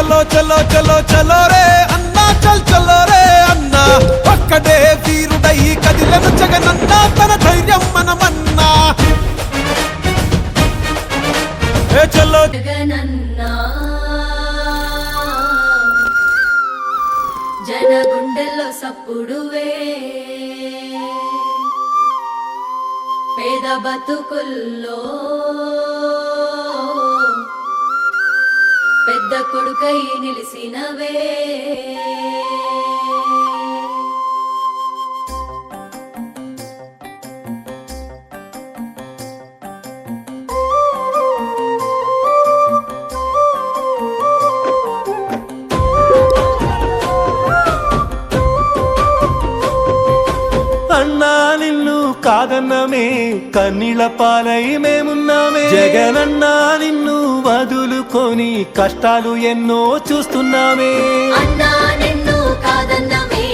చలో చలో చలో చలో రే అన్నా చల్ చలో రే అన్నా. ఒక్కడే వీరుడై కదిలను జగనన్నా తన ధైర్యం మనమన్నా. ఏ చలో. జగనన్నా. జన గుండెల్లో సప్పుడువే. పేద బతుకుల్లో కొడుకై నిలిసినవే. అన్నా నిన్ను కాదన్నమే కన్నీళ్ళ పాలై మేమున్నామే. జగనన్నా నిన్ను వదులుకొని కష్టాలు ఎన్నో చూస్తున్నామే. అన్నా నిన్ను కాదన్నమే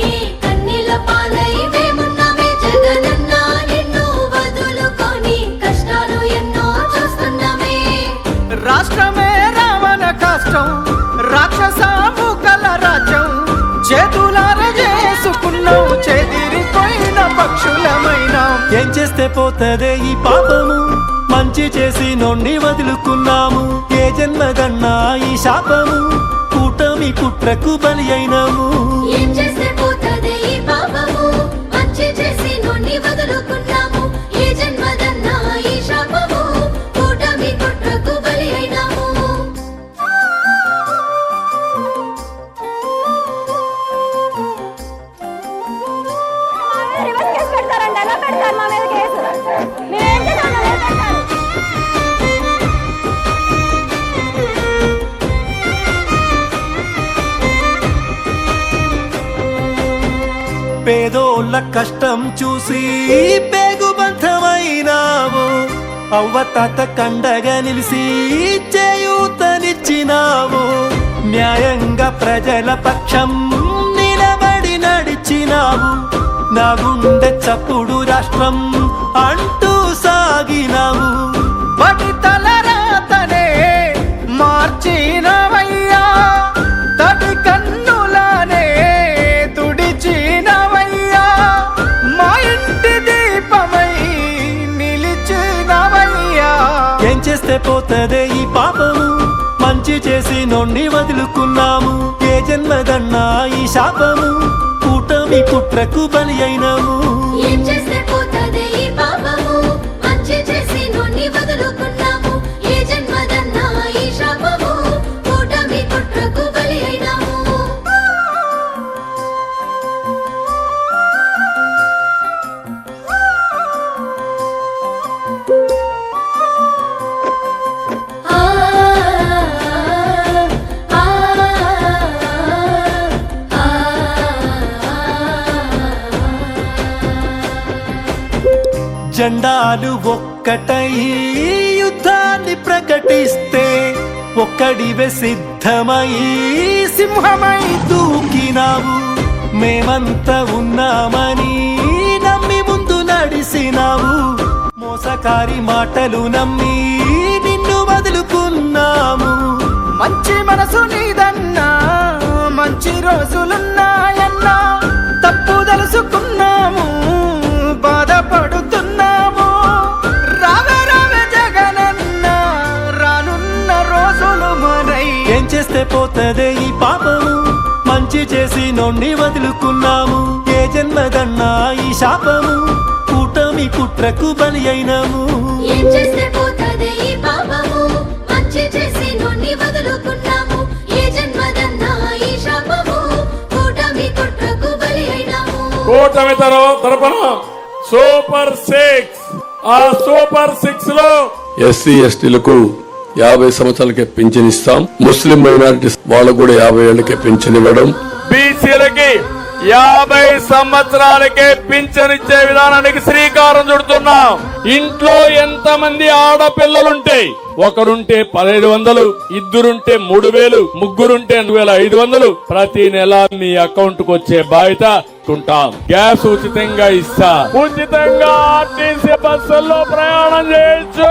కన్నీళ్ళ పాలై మేమున్నమే. జగనన్నా నిన్ను వదులుకొని కష్టాలు ఎన్నో చూస్తున్నమే. రాష్ట్రమే రావణ కష్టం రాక్షస ముకల రాజ్యం. చేతులార చెదిరిపోయిన పక్షులమైన. ఏం చేస్తే పోతదే ఈ పాపము? మంచి చేసి నొండి వదులుకున్నాము. ఏ జన్మదన్నా ఈ శాపము కూటమి కుట్రకు బలి అయినాము. పేదోళ్ళ కష్టం చూసి పేగుబంధమైనావు అవ్వ తాత కండగా నిలిసి చేయూతనిచ్చినావు. న్యాయంగా ప్రజల పక్షం నిలబడి నడిచినావు. నా గుండె చప్పుడు రాష్ట్రం అంటూ చేస్తే ఈ పాపము. మంచి చేసి నొండి వదులుకున్నాము. ఏ జన్మదన్నా ఈ శాపము. కూటమి కుట్రకు బలి అయినాము. ఏం చేస్తే పోతదే ఈ పాపము? మంచి చేసి నుండి వదులుకున్నాము. జెండాలు ఒక్కటై యుద్ధాన్ని ప్రకటిస్తే ఒక్కడివే సిద్ధమై సింహమై దూకినావు. మేమంతా ఉన్నామని నమ్మి ముందు నడిసినావు. మోసకారి మాటలు నమ్మి నిన్ను వదులుకున్నాము. మంచి మనసు నీదన్నా మంచి రోజులున్నాయన్నా తప్పు తెలుసుకున్నాము బాధపడుతున్నా చేస్తే పోతదే ఈ పాపము. మంచి చేసి నొండి వదులుకున్నాము. ఏ జన్మదన్నా ఈ శాపము. కూటమి కుట్రకు బలి అయినాము. ఏం చేస్తే పోతదే ఈ పాపము. మంచి చేసి నుండి వదులుకున్నాము. ఏ జన్మదన్నా ఈ శాపము. కూటమి తరపున సూపర్ సిక్స్. ఆ సూపర్ సిక్స్లో ఎస్సీ ఎస్టీలకు యాభై సంవత్సరాలకే పింఛన్ ఇస్తాం ముస్లిం మైనారిటీస్ వాళ్ళకు కూడా యాభై ఏళ్ళకే పింఛన్ ఇవ్వడం. బీసీలకి యాభై సంవత్సరాలకే పింఛనిచ్చే విధానానికి శ్రీకారం చుడుతున్నాం. ఇంట్లో ఎంత మంది ఆడపిల్లలుంటే ఒకరుంటే పదహైదు వందలు ఇద్దరుంటే మూడు వేలు ముగ్గురుంటే రెండు వేల ఐదు వందలు. ప్రతి నెల మీ అకౌంట్కు వచ్చే బాధ్యత ఉంటాం గ్యాస్ ఉచితంగా ఇస్తా. ఉచితంగా ఆర్టీసీ బస్సుల్లో ప్రయాణం చేయొచ్చు.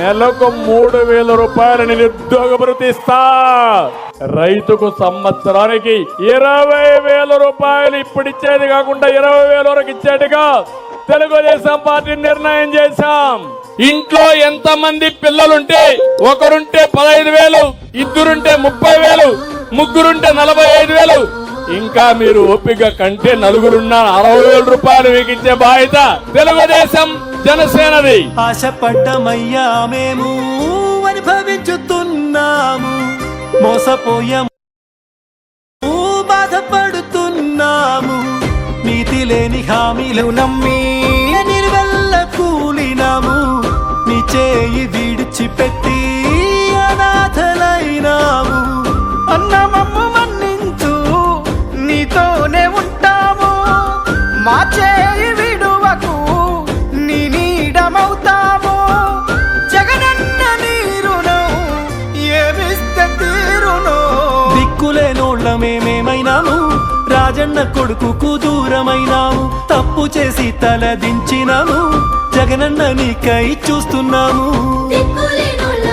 నెలకు మూడు వేల రూపాయల నిరుద్యోగ ఇస్తా. రైతుకు సంవత్సరానికి ఇరవై వేల రూపాయలు ఇప్పుడు ఇచ్చేది కాకుండా ఇరవై వేల వరకు ఇచ్చేట్టుగా తెలుగుదేశం పార్టీ నిర్ణయం చేశాం. ఇంట్లో ఎంత మంది పిల్లలుంటే ఒకరుంటే పదహైదు వేలు ఇద్దరుంటే ముప్పై వేలు ముగ్గురుంటే నలభై ఐదు వేలు. ఇంకా మీరు ఓపిక కంటే నలుగురున్న అరవై వేల రూపాయలు మీకు ఇచ్చే బాధ్యత తెలుగుదేశం జనసేనది. ఆశపడ్డమయ్యా మేము అనుభవించుతున్నాము. మోసపోయాము బాధపడుతున్నాము. నీతి లేని హామీలు నమ్మి నిర్వల్ల కూలినాము. చేయి విడిచిపెట్టి అనాథలైనాము అన్నమమ్ము మన్నించు నీతోనే ఉంటాము. మా చేయి విడువకు నీ నీడమవుతాము. జగనన్న నీరును ఏమిస్తే తీరును? దిక్కులేనోళ్ళ మేమేమైనాము రాజన్న కొడుకుకు దూరమైనాము. తప్పు చేసి తల దించినాము జగనన్న నీకై చూస్తున్నాము దిక్కులేనోళ్ళ